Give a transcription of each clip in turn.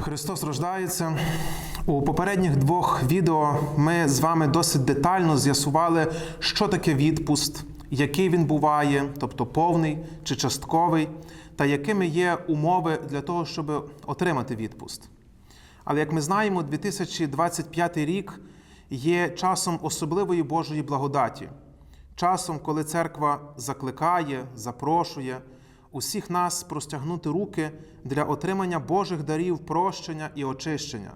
Христос рождається. У попередніх двох відео ми з вами досить детально з'ясували, що таке відпуст, який він буває, тобто повний чи частковий, та якими є умови для того, щоб отримати відпуст. Але як ми знаємо, 2025 рік є часом особливої Божої благодаті, часом, коли церква закликає, запрошує усіх нас простягнути руки для отримання Божих дарів прощення і очищення,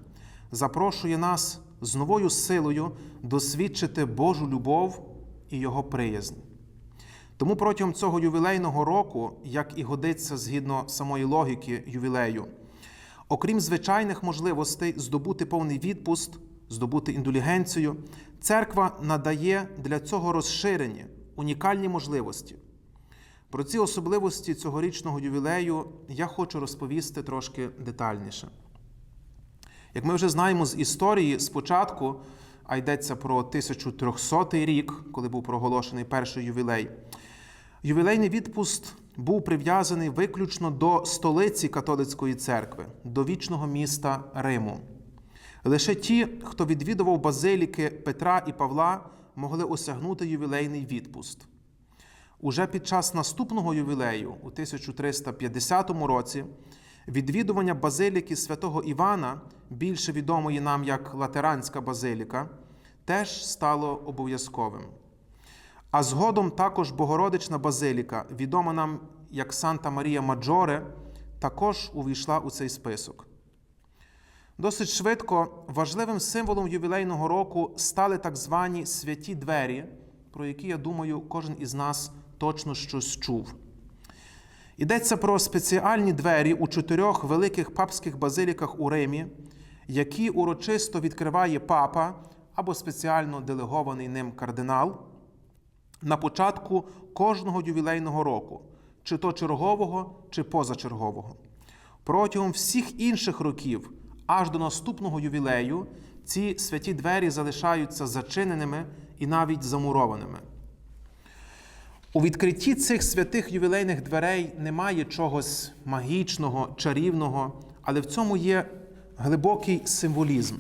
запрошує нас з новою силою досвідчити Божу любов і Його приязнь. Тому протягом цього ювілейного року, як і годиться згідно самої логіки ювілею, окрім звичайних можливостей здобути повний відпуст, здобути індулігенцію, церква надає для цього розширені, унікальні можливості. Про ці особливості цьогорічного ювілею я хочу розповісти трошки детальніше. Як ми вже знаємо з історії, спочатку, а йдеться про 1300 рік, коли був проголошений перший ювілей, ювілейний відпуст був прив'язаний виключно до столиці католицької церкви, до вічного міста Риму. Лише ті, хто відвідував базиліки Петра і Павла, могли осягнути ювілейний відпуст. Уже під час наступного ювілею, у 1350 році, відвідування базиліки святого Івана, більше відомої нам як Латеранська базиліка, теж стало обов'язковим. А згодом також Богородична базиліка, відома нам як Санта Марія Маджоре, також увійшла у цей список. Досить швидко важливим символом ювілейного року стали так звані святі двері, про які, я думаю, кожен із нас точно щось чув. Йдеться про спеціальні двері у чотирьох великих папських базиліках у Римі, які урочисто відкриває папа або спеціально делегований ним кардинал на початку кожного ювілейного року, чи то чергового, чи позачергового. Протягом всіх інших років, аж до наступного ювілею, ці святі двері залишаються зачиненими і навіть замурованими. У відкритті цих святих ювілейних дверей немає чогось магічного, чарівного, але в цьому є глибокий символізм.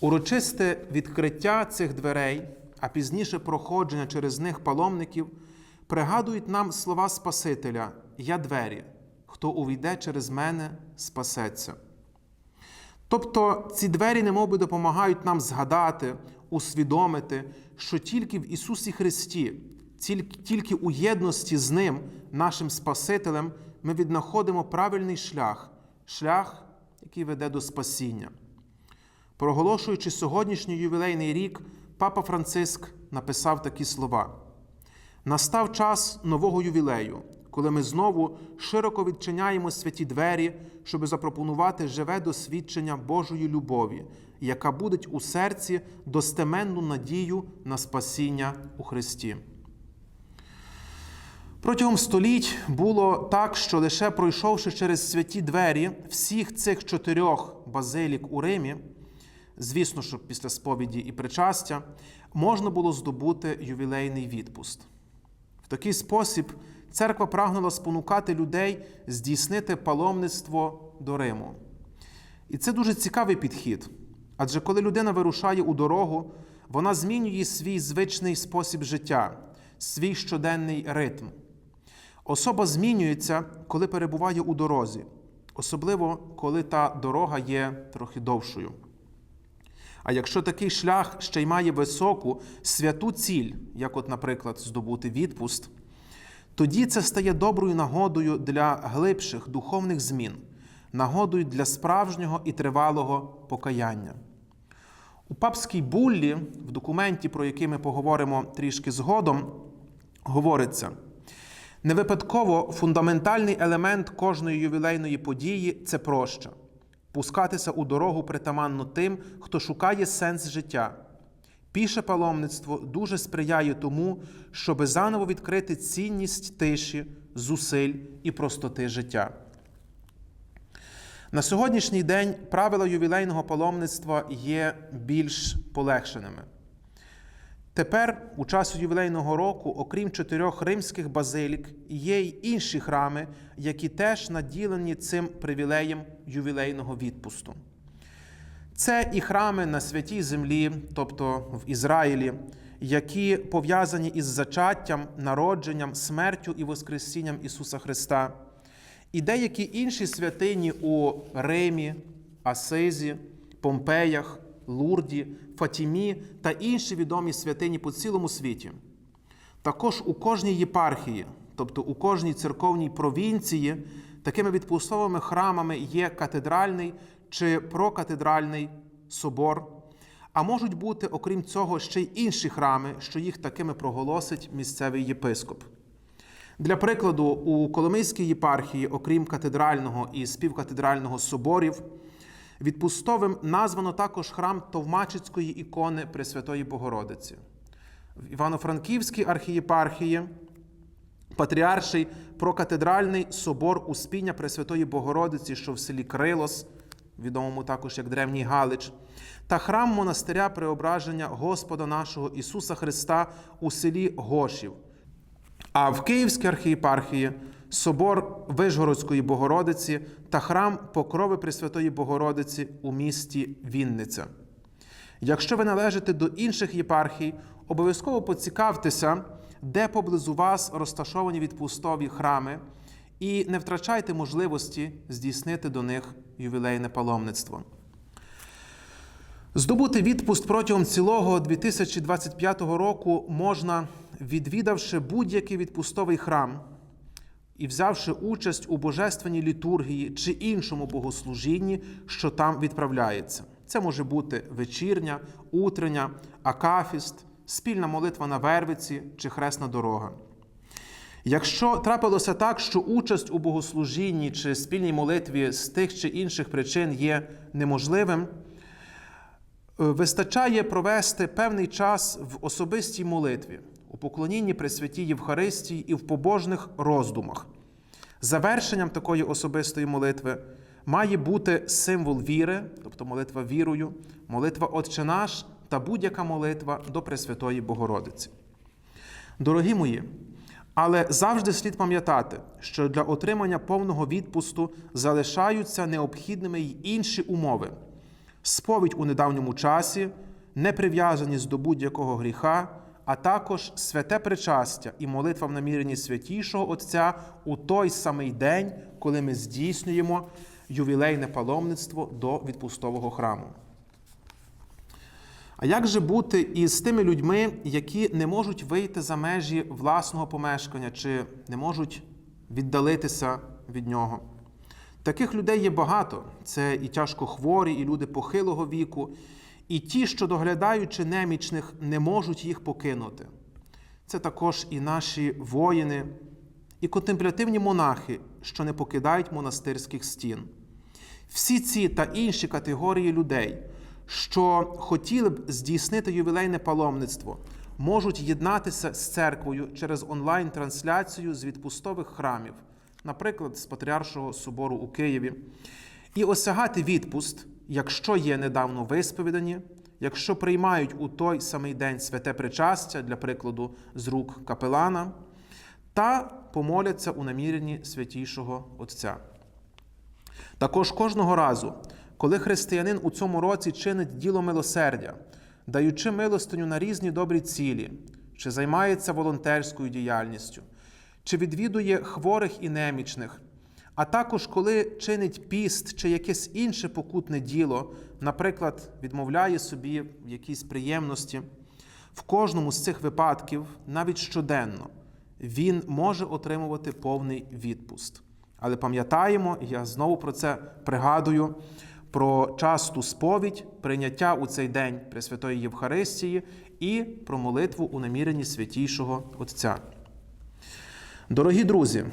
Урочисте відкриття цих дверей, а пізніше проходження через них паломників, пригадують нам слова Спасителя: Я двері, хто увійде через мене, спасеться. Тобто ці двері немовби допомагають нам згадати, усвідомити, що тільки в Ісусі Христі, тільки у єдності з Ним, нашим Спасителем, ми віднаходимо правильний шлях, шлях, який веде до спасіння. Проголошуючи сьогоднішній ювілейний рік, Папа Франциск написав такі слова: Настав час нового ювілею, коли ми знову широко відчиняємо святі двері, щоб запропонувати живе досвідчення Божої любові, яка буде у серці достеменну надію на спасіння у Христі. Протягом століть було так, що лише пройшовши через святі двері всіх цих чотирьох базилік у Римі, звісно, що після сповіді і причастя, можна було здобути ювілейний відпуст. В такий спосіб церква прагнула спонукати людей здійснити паломництво до Риму. І це дуже цікавий підхід. Адже коли людина вирушає у дорогу, вона змінює свій звичний спосіб життя, свій щоденний ритм. Особа змінюється, коли перебуває у дорозі, особливо коли та дорога є трохи довшою. А якщо такий шлях ще й має високу святу ціль, як, от, наприклад, здобути відпуст, тоді це стає доброю нагодою для глибших духовних змін, нагодою для справжнього і тривалого покаяння. У папській буллі, в документі, про який ми поговоримо трішки згодом, говориться. Не випадково фундаментальний елемент кожної ювілейної події це проща пускатися у дорогу притаманно тим, хто шукає сенс життя. Піше паломництво дуже сприяє тому, щоби заново відкрити цінність тиші, зусиль і простоти життя. На сьогоднішній день правила ювілейного паломництва є більш полегшеними. Тепер, у час ювілейного року, окрім чотирьох римських базилік, є й інші храми, які теж наділені цим привілеєм ювілейного відпусту. Це і храми на святій землі, тобто в Ізраїлі, які пов'язані із зачаттям, народженням, смертю і Воскресінням Ісуса Христа, і деякі інші святині у Римі, Асизі, Помпеях, Лурді, Фатімі та інші відомі святині по цілому світі. Також у кожній єпархії, тобто у кожній церковній провінції, такими відпустовими храмами є катедральний чи прокатедральний собор, а можуть бути, окрім цього, ще й інші храми, що їх такими проголосить місцевий єпископ. Для прикладу, у Коломийській єпархії, окрім катедрального і співкатедрального соборів, відпустовим названо також храм Товмачицької ікони Пресвятої Богородиці. В Івано-Франківській архієпархії патріарший прокатедральний собор Успіння Пресвятої Богородиці, що в селі Крилос, відомому також як Древній Галич, та храм монастиря Преображення Господа нашого Ісуса Христа у селі Гошів. А в Київській архієпархії собор Вишгородської Богородиці та храм Покрови Пресвятої Богородиці у місті Вінниця. Якщо ви належите до інших єпархій, обов'язково поцікавтеся, де поблизу вас розташовані відпустові храми, і не втрачайте можливості здійснити до них ювілейне паломництво. Здобути відпуст протягом цілого 2025 року можна, відвідавши будь-який відпустовий храм і взявши участь у божественній літургії чи іншому богослужінні, що там відправляється. Це може бути вечірня, утрення, акафіст, спільна молитва на Вервиці чи хресна дорога. Якщо трапилося так, що участь у богослужінні чи спільній молитві з тих чи інших причин є неможливим, вистачає провести певний час в особистій молитві, у поклонінні Пресвятій Євхаристії і в побожних роздумах. Завершенням такої особистої молитви має бути символ віри, тобто молитва вірою, молитва Отче наш та будь-яка молитва до Пресвятої Богородиці. Дорогі мої, але завжди слід пам'ятати, що для отримання повного відпусту залишаються необхідними й інші умови: сповідь у недавньому часі, неприв'язаність до будь-якого гріха, а також святе причастя і молитва в наміренні святішого Отця у той самий день, коли ми здійснюємо ювілейне паломництво до відпустового храму. А як же бути із тими людьми, які не можуть вийти за межі власного помешкання чи не можуть віддалитися від нього? Таких людей є багато. Це і тяжко хворі, і люди похилого віку, і ті, що доглядаючи немічних, не можуть їх покинути. Це також і наші воїни, і контемплятивні монахи, що не покидають монастирських стін. Всі ці та інші категорії людей, що хотіли б здійснити ювілейне паломництво, можуть єднатися з церквою через онлайн-трансляцію з відпустових храмів, наприклад, з Патріаршого собору у Києві, і осягати відпуст, якщо є недавно висповідані, якщо приймають у той самий день святе причастя, для прикладу, з рук капелана, та помоляться у наміренні святішого Отця. Також кожного разу, коли християнин у цьому році чинить діло милосердя, даючи милостиню на різні добрі цілі, чи займається волонтерською діяльністю, чи відвідує хворих і немічних, а також коли чинить піст чи якесь інше покутне діло, наприклад, відмовляє собі в якійсь приємності, в кожному з цих випадків, навіть щоденно, він може отримувати повний відпуст. Але пам'ятаємо, я знову про це пригадую, про часту сповідь, прийняття у цей день Пресвятої Євхаристії і про молитву у наміренні святішого Отця. Дорогі друзі,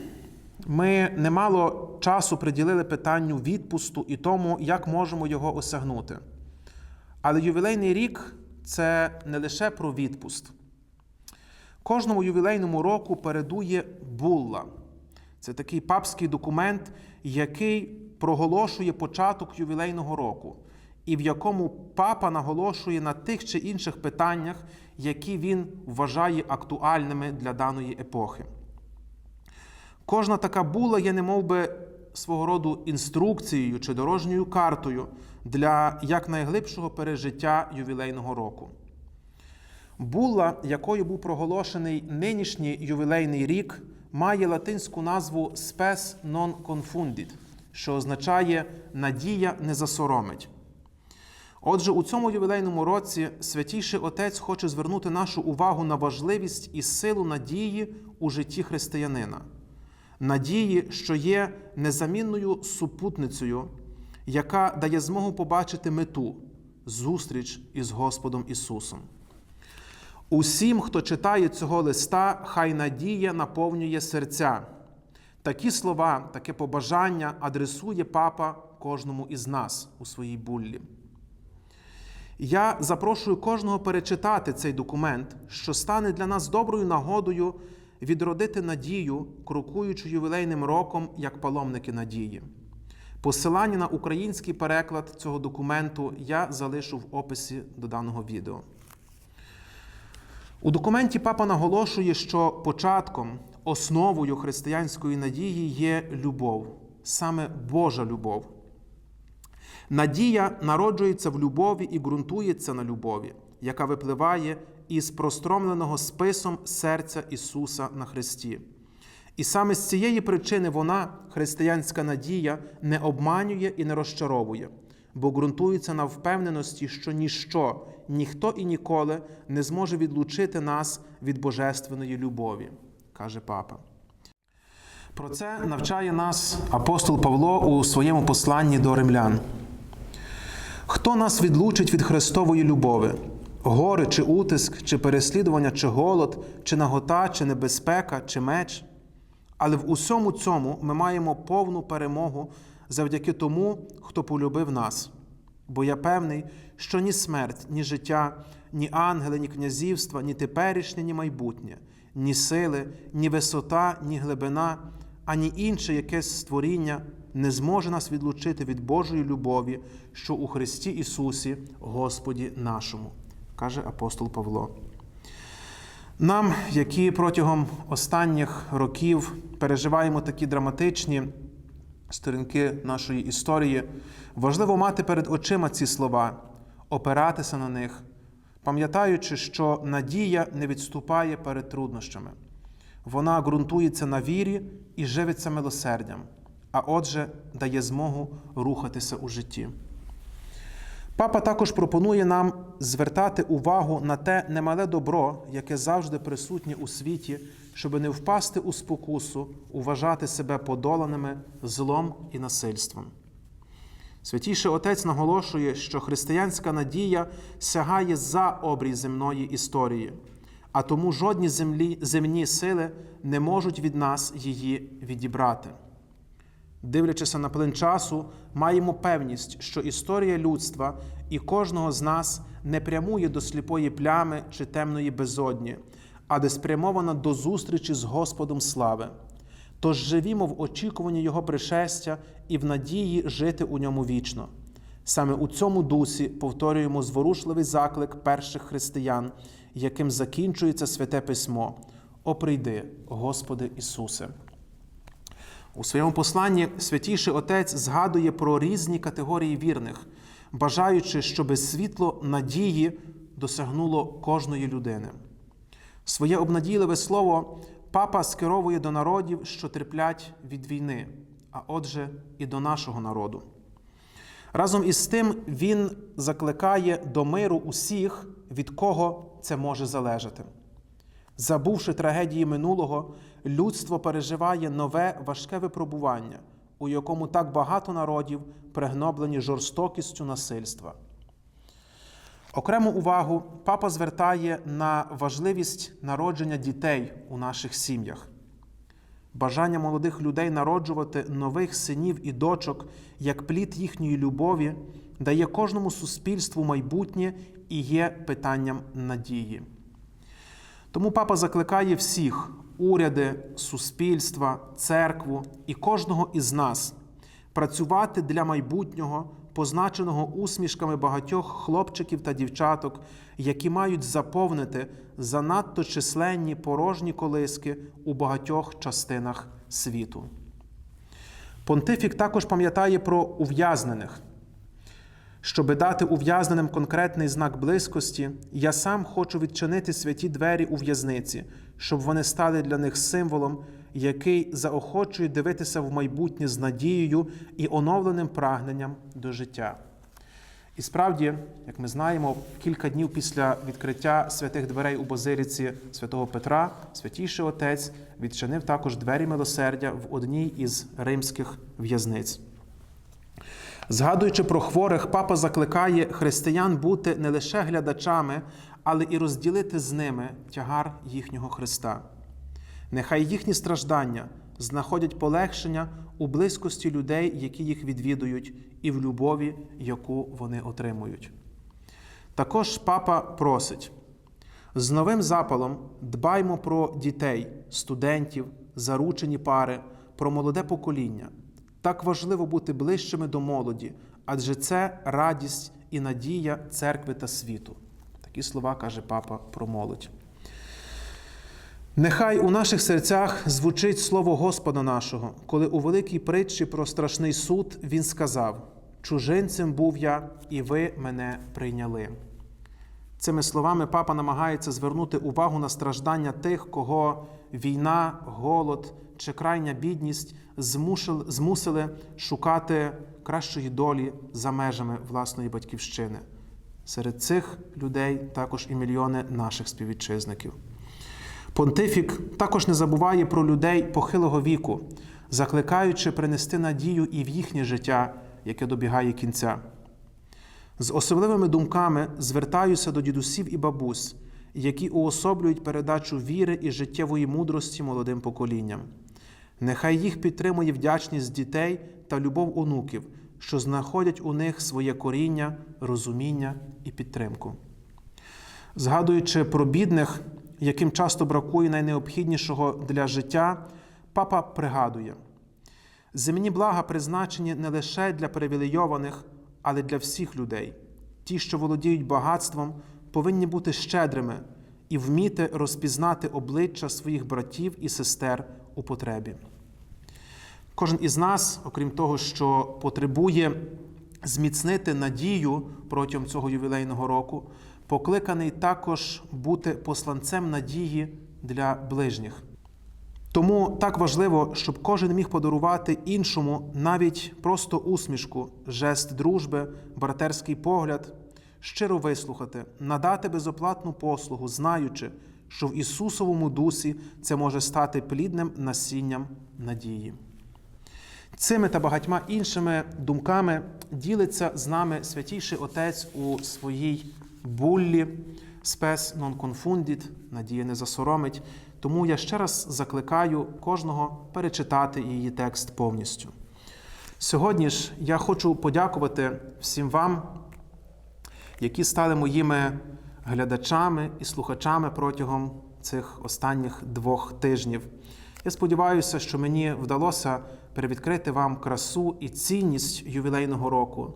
ми немало часу приділили питанню відпусту і тому, як можемо його осягнути. Але ювілейний рік це не лише про відпуст. Кожному ювілейному року передує булла. Це такий папський документ, який проголошує початок ювілейного року і в якому папа наголошує на тих чи інших питаннях, які він вважає актуальними для даної епохи. Кожна така була є немовби свого роду інструкцією чи дорожньою картою для якнайглибшого пережиття ювілейного року. Була, якою був проголошений нинішній ювілейний рік, має латинську назву Spes non confundit, що означає надія не засоромить. Отже, у цьому ювілейному році святійший Отець хоче звернути нашу увагу на важливість і силу надії у житті християнина, надії, що є незамінною супутницею, яка дає змогу побачити мету зустріч із Господом Ісусом. Усім, хто читає цього листа, хай надія наповнює серця. Такі слова, таке побажання адресує папа кожному із нас у своїй буллі. Я запрошую кожного перечитати цей документ, що стане для нас доброю нагодою відродити надію, крокуючи ювілейним роком як паломники надії. Посилання на український переклад цього документу я залишу в описі до даного відео. У документі папа наголошує, що початком, основою християнської надії є любов, саме Божа любов. Надія народжується в любові і ґрунтується на любові, яка випливає із простромленого списом серця Ісуса на Христі. І саме з цієї причини вона, християнська надія, не обманює і не розчаровує, бо ґрунтується на впевненості, що ніщо, ніхто і ніколи не зможе відлучити нас від божественної любові, каже папа. Про це навчає нас апостол Павло у своєму посланні до римлян. Хто нас відлучить від Христової любови? Гори чи утиск, чи переслідування, чи голод, чи нагота, чи небезпека, чи меч? Але в усьому цьому ми маємо повну перемогу завдяки тому, хто полюбив нас. Бо я певний, що ні смерть, ні життя, ні ангели, ні князівства, ні теперішнє, ні майбутнє, ні сили, ні висота, ні глибина, ані інше якесь створіння не зможе нас відлучити від Божої любові, що у Христі Ісусі, Господі нашому, каже апостол Павло. Нам, які протягом останніх років переживаємо такі драматичні сторінки нашої історії, важливо мати перед очима ці слова, опиратися на них, пам'ятаючи, що надія не відступає перед труднощами. Вона ґрунтується на вірі і живиться милосердям, а отже, дає змогу рухатися у житті. Папа також пропонує нам звертати увагу на те немале добро, яке завжди присутнє у світі, щоб не впасти у спокусу, уважати себе подоланими злом і насильством. Святійший Отець наголошує, що християнська надія сягає за обрій земної історії, а тому жодні землі, земні сили не можуть від нас її відібрати. Дивлячися на плин часу, маємо певність, що історія людства і кожного з нас не прямує до сліпої плями чи темної безодні, а де спрямована до зустрічі з Господом слави. Тож живімо в очікуванні Його пришестя і в надії жити у ньому вічно. Саме у цьому дусі повторюємо зворушливий заклик перших християн, яким закінчується святе письмо: О прийди, Господи Ісусе! У своєму посланні святійший Отець згадує про різні категорії вірних, бажаючи, щоб світло надії досягнуло кожної людини. Своє обнадійливе слово папа скеровує до народів, що терплять від війни, а отже, і до нашого народу. Разом із тим, він закликає до миру усіх, від кого це може залежати. Забувши трагедії минулого, людство переживає нове важке випробування, у якому так багато народів пригноблені жорстокістю насильства. Окрему увагу папа звертає на важливість народження дітей у наших сім'ях. Бажання молодих людей народжувати нових синів і дочок як плід їхньої любові дає кожному суспільству майбутнє і є питанням надії. Тому папа закликає всіх уряди, суспільства, церкву і кожного із нас працювати для майбутнього, позначеного усмішками багатьох хлопчиків та дівчаток, які мають заповнити занадто численні порожні колиски у багатьох частинах світу. Понтифік також пам'ятає про ув'язнених. Щоби дати ув'язненим конкретний знак близькості, я сам хочу відчинити святі двері у в'язниці, щоб вони стали для них символом, який заохочує дивитися в майбутнє з надією і оновленим прагненням до життя. І справді, як ми знаємо, кілька днів після відкриття святих дверей у Базиліці святого Петра, святійший отець відчинив також двері милосердя в одній із римських в'язниць. Згадуючи про хворих, папа закликає християн бути не лише глядачами, але і розділити з ними тягар їхнього Христа. Нехай їхні страждання знаходять полегшення у близькості людей, які їх відвідують, і в любові, яку вони отримують. Також папа просить: з новим запалом дбаймо про дітей, студентів, заручені пари, про молоде покоління. Так важливо бути ближчими до молоді, адже це радість і надія церкви та світу. Такі слова каже папа про молодь. Нехай у наших серцях звучить слово Господа нашого, коли у великій притчі про страшний суд Він сказав: Чужинцем був я, і ви мене прийняли. Цими словами папа намагається звернути увагу на страждання тих, кого війна, голод чи крайня бідність змусили, шукати кращої долі за межами власної батьківщини. Серед цих людей також і мільйони наших співвітчизників. Понтифік також не забуває про людей похилого віку, закликаючи принести надію і в їхнє життя, яке добігає кінця. З особливими думками звертаюся до дідусів і бабусь, які уособлюють передачу віри і життєвої мудрості молодим поколінням. Нехай їх підтримує вдячність дітей та любов онуків, що знаходять у них своє коріння, розуміння і підтримку. Згадуючи про бідних, яким часто бракує найнеобхіднішого для життя, папа пригадує: земні блага призначені не лише для привілейованих, але для всіх людей. Ті, що володіють багатством, повинні бути щедрими і вміти розпізнати обличчя своїх братів і сестер у потребі. Кожен із нас, окрім того, що потребує зміцнити надію протягом цього ювілейного року, покликаний також бути посланцем надії для ближніх. Тому так важливо, щоб кожен міг подарувати іншому навіть просто усмішку, жест дружби, братерський погляд, щиро вислухати, надати безоплатну послугу, знаючи, що в Ісусовому дусі це може стати плідним насінням надії. Цими та багатьма іншими думками ділиться з нами святійший Отець у своїй буллі спес non confundit, надія не засоромить. Тому я ще раз закликаю кожного перечитати її текст повністю. Сьогодні ж я хочу подякувати всім вам, які стали моїми глядачами і слухачами протягом цих останніх двох тижнів. Я сподіваюся, що мені вдалося перевідкрити вам красу і цінність ювілейного року.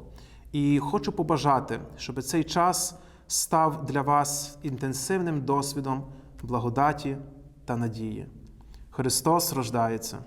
І хочу побажати, щоб цей час став для вас інтенсивним досвідом благодаті та надії. Христос рождається.